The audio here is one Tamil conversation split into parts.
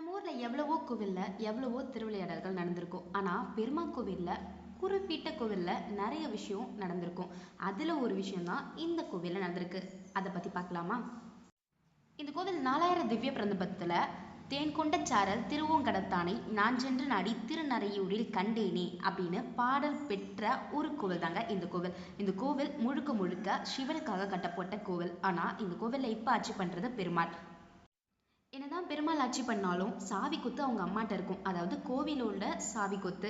நம்ம ஊரில் எவ்வளவோ கோவிலில் எவ்வளவோ திருவிளையாடல்கள் நடந்திருக்கும் ஆனால் பெருமாள் கோவிலில் குறிப்பிட்ட கோவிலில் நிறைய விஷயம் நடந்திருக்கும் அதில் ஒரு விஷயம்தான் இந்த கோவிலில் நடந்திருக்கு. அதை பற்றி பார்க்கலாமா? இந்த கோவில் நாலாயிரம் திவ்ய பிரபந்தத்தில் தேன் கொண்ட சாரல் திருவோங்கடத்தானை நான் சென்று நாடி திருநறையூரில் கண்டேனே அப்படின்னு பாடல் பெற்ற ஒரு கோவில் தாங்க இந்த கோவில். இந்த கோவில் முழுக்க முழுக்க சிவனுக்காக கட்டப்பட்ட கோவில். ஆனால் இந்த கோவிலில் இப்போ ஆட்சி பண்ணுறது பெருமாள். என்னதான் பெருமாள் ஆட்சி பண்ணாலும் சாவி கொத்து அவங்க அம்மாட்ட இருக்கும். அதாவது கோவிலோட சாவி கொத்து.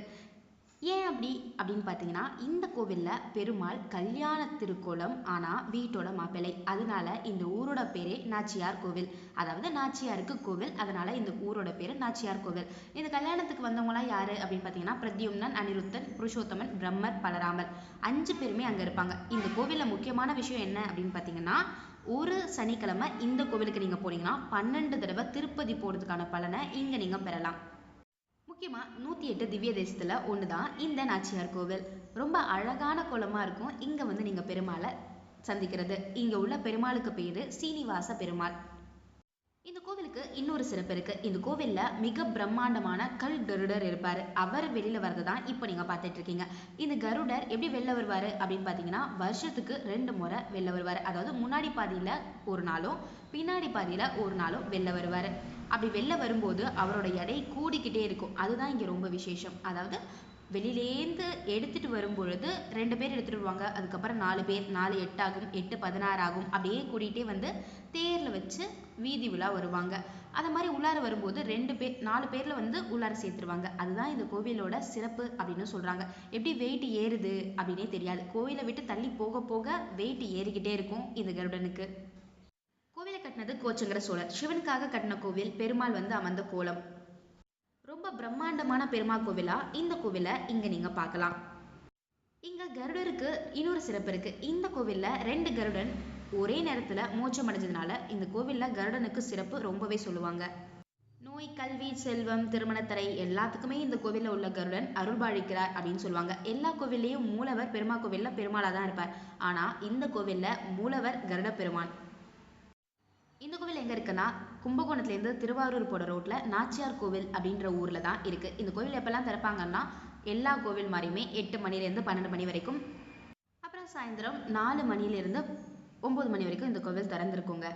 ஏன் அப்படி? அப்படின்னு பார்த்தீங்கன்னா இந்த கோவிலில் பெருமாள் கல்யாண திருக்கோலம் ஆனால் வீட்டோட மாப்பிள்ளை. அதனால இந்த ஊரோட பேரே நாச்சியார் கோவில். அதாவது நாச்சியாருக்கு கோவில். அதனால இந்த ஊரோட பேர் நாச்சியார் கோவில். இந்த கல்யாணத்துக்கு வந்தவங்களாம் யார்? அப்படின்னு பார்த்தீங்கன்னா பிரத்யும்னன் அனிருத்தன் புருஷோத்தமன் பிரம்மர் பலராமர். அஞ்சு பேருமே அங்கே இருப்பாங்க. இந்த கோவிலில் முக்கியமான விஷயம் என்ன அப்படின்னு பார்த்தீங்கன்னா ஒரு சனிக்கிழமை இந்த கோவிலுக்கு நீங்கள் போனீங்கன்னா பன்னெண்டு தடவை திருப்பதி போகிறதுக்கான பலனை இங்கே நீங்கள் பெறலாம். முக்கியமாக நூற்றி எட்டு திவ்ய தேசத்தில் ஒன்று தான் இந்த நாச்சியார் கோவில். ரொம்ப அழகான குளமாக இருக்கும். இங்கே வந்து நீங்கள் பெருமாளை சந்திக்கிறது. இங்கே உள்ள பெருமாளுக்கு பேர் சீனிவாச பெருமாள். கோவிலுக்கு இன்னொரு சிறப்பு இருக்கு. இந்த கோவில்ல மிக பிரம்மாண்டமான கல் கருடர் இருப்பார். அவர் வெளியில வரது தான் இப்போ நீங்க பார்த்துட்டு இருக்கீங்க. இந்த கருடர் எப்படி வெளில வருவார் அப்படின்னு பார்த்தீங்கன்னா வருஷத்துக்கு ரெண்டு முறை வெளில வருவார். அதாவது முன்னாடி பாதியில ஒரு நாளும் பின்னாடி பாதியில ஒரு நாளும் வெளில வருவார். அப்படி வெளில வரும்போது அவரோட எடை கூடிக்கிட்டே இருக்கும். அதுதான் இங்கே ரொம்ப விசேஷம். அதாவது வெளியிலேந்து எடுத்துட்டு வரும் பொழுது ரெண்டு பேர் எடுத்துட்டு வருவாங்க. அதுக்கப்புறம் நாலு பேர் நாலு எட்டு ஆகும் எட்டு பதினாறு ஆகும் அப்படியே கூட்டிகிட்டே வந்து தேரில் வச்சு வீதி உலா வருவாங்க. அது மாதிரி உள்ளார வரும்போது ரெண்டு பேர் நாலு பேரில் வந்து உள்ளார சேர்த்துருவாங்க. அதுதான் இந்த கோவிலோட சிறப்பு அப்படின்னு சொல்கிறாங்க எப்படி வெயிட் ஏறுது அப்படின்னே தெரியாது. கோவிலை விட்டு தள்ளி போக போக வெயிட் ஏறிக்கிட்டே இருக்கும் இந்த கருடனுக்கு. கோவிலை கட்டினது கோச்சங்கர சோழர். சிவனுக்காக கட்டின கோவில் பெருமாள் வந்து அமர்ந்த கோலம். ரொம்ப பிரம்மாண்டமான பெருமாள் கோவிலா? இந்த கோவிலை இங்க நீங்க பார்க்கலாம். இங்க கருடருக்கு இன்னொரு சிறப்பு இருக்கு. இந்த கோவில்ல ரெண்டு கருடன் ஒரே நேரத்துல மோட்சம் அடைஞ்சதுனால இந்த கோவில்ல கருடனுக்கு சிறப்பு ரொம்பவே சொல்லுவாங்க. நோய் கல்வி செல்வம் திருமணத்தரை எல்லாத்துக்குமே இந்த கோவிலில் உள்ள கருடன் அருள்பாழிக்கிறார் அப்படின்னு சொல்லுவாங்க. எல்லா கோவில்லையும் மூலவர் பெருமாள் கோவிலில் பெருமாளாக தான் இருப்பார். ஆனால் இந்த கோவில்ல மூலவர் கருட பெருமான் இந்த கோவில் எங்கே இருக்குன்னா கும்பகோணத்துலேருந்து திருவாரூர் போகிற ரோட்டில் நாச்சியார் கோவில் அப்படின்ற ஊரில் தான் இருக்குது இந்த கோவில் எப்போல்லாம் திறப்பாங்கன்னா எல்லா கோவில் மாதிரியுமே எட்டு மணிலேருந்து பன்னெண்டு மணி வரைக்கும். அப்புறம் சாயந்தரம் நாலு மணிலேருந்து ஒம்பது மணி வரைக்கும் இந்த கோவில் திறந்துருக்குங்க.